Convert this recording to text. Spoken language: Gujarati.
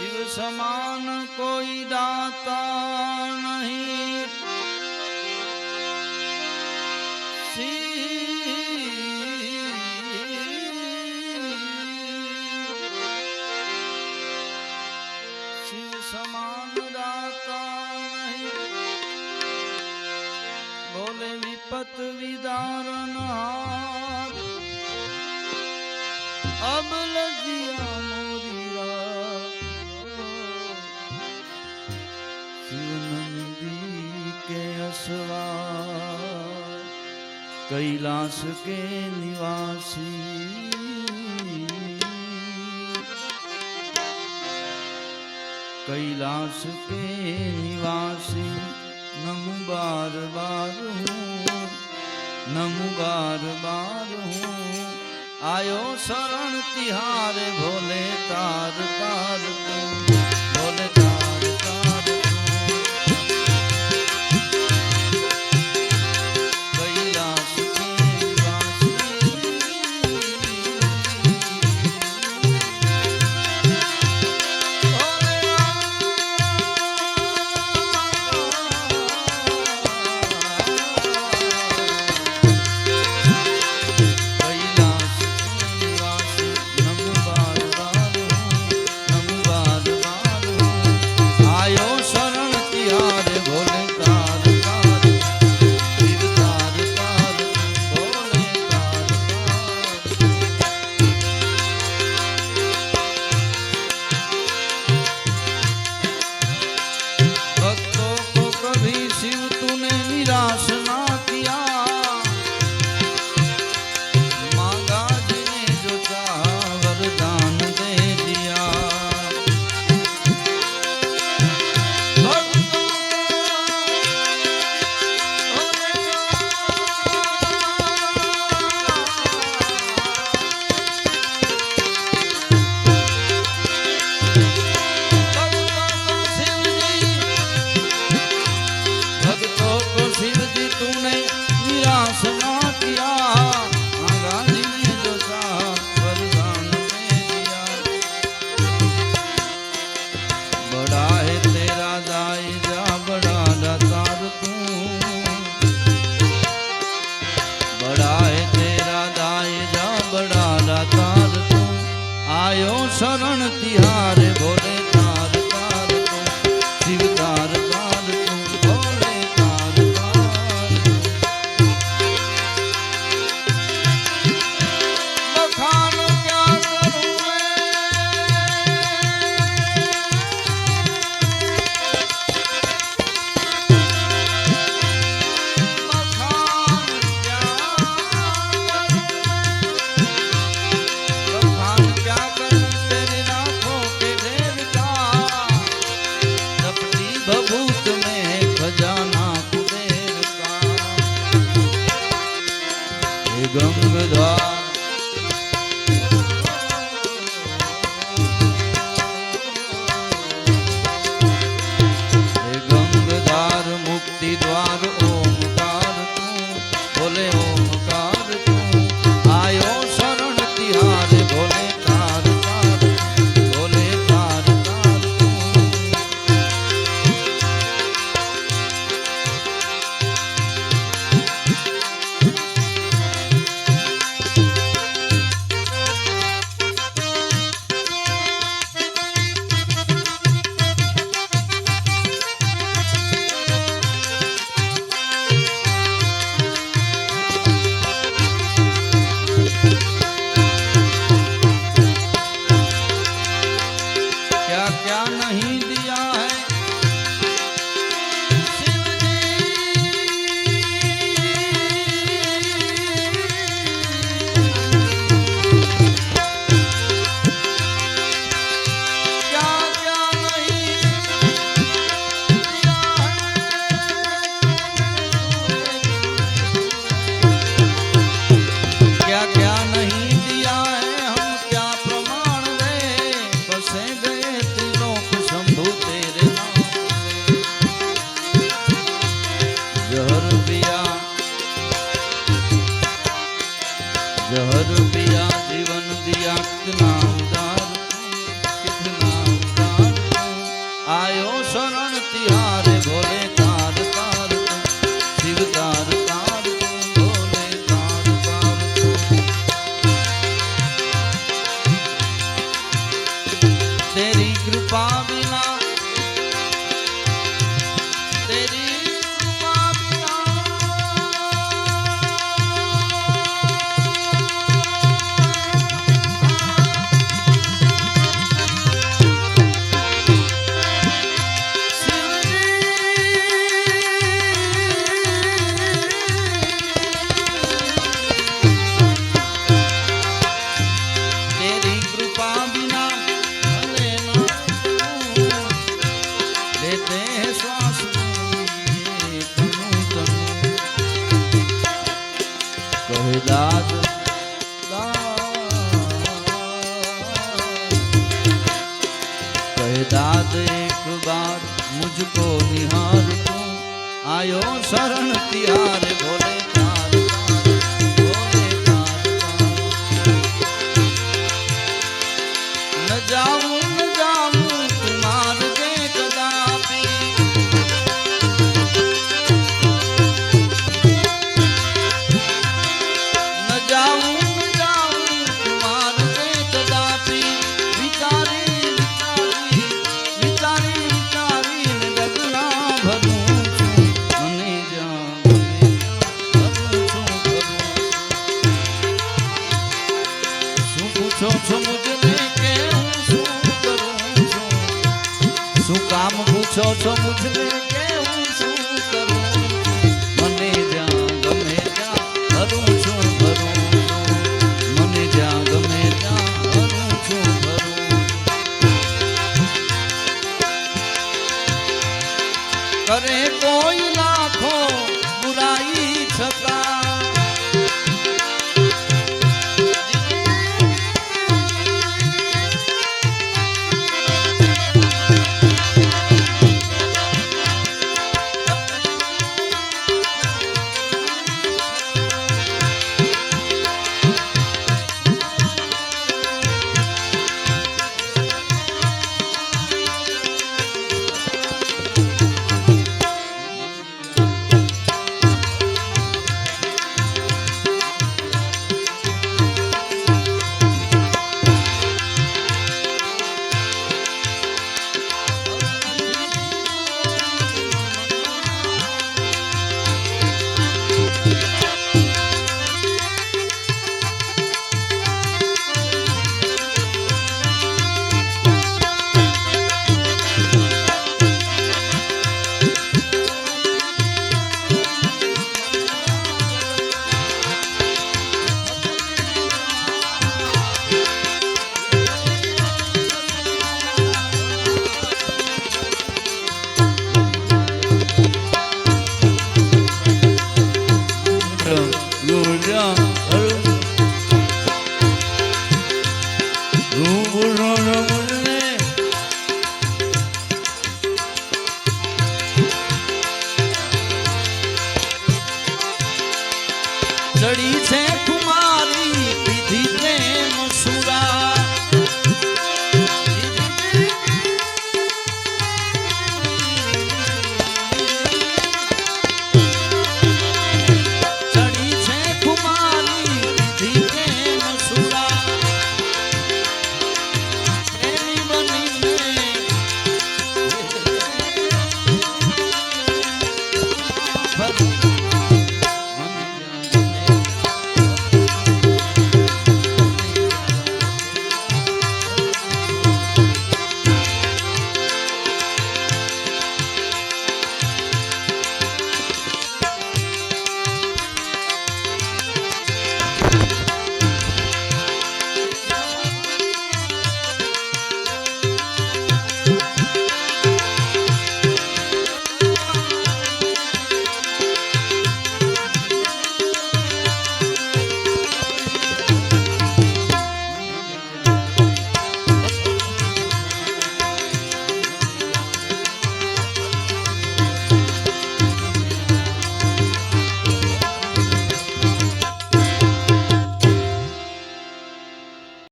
શિવ સમાન કોઈ દાતા નહીં. રાસ કે નિવાસી કૈલાસ કે નિવાસી નમુ બાર બાર હું નમુ બાર બાર હું આયો શરણ તિહાર ભોલે તાર પાર તું happy heart. নাম દાદ એક બાર મુझको નિહાર તું આયો શરણ તિહાર ભોલે તાર પૂછો છો મુજને મને જ્યાં ગમે ત્યાં ભરું છું, ભરું મને ગમે ત્યાં છું, ભરું કરે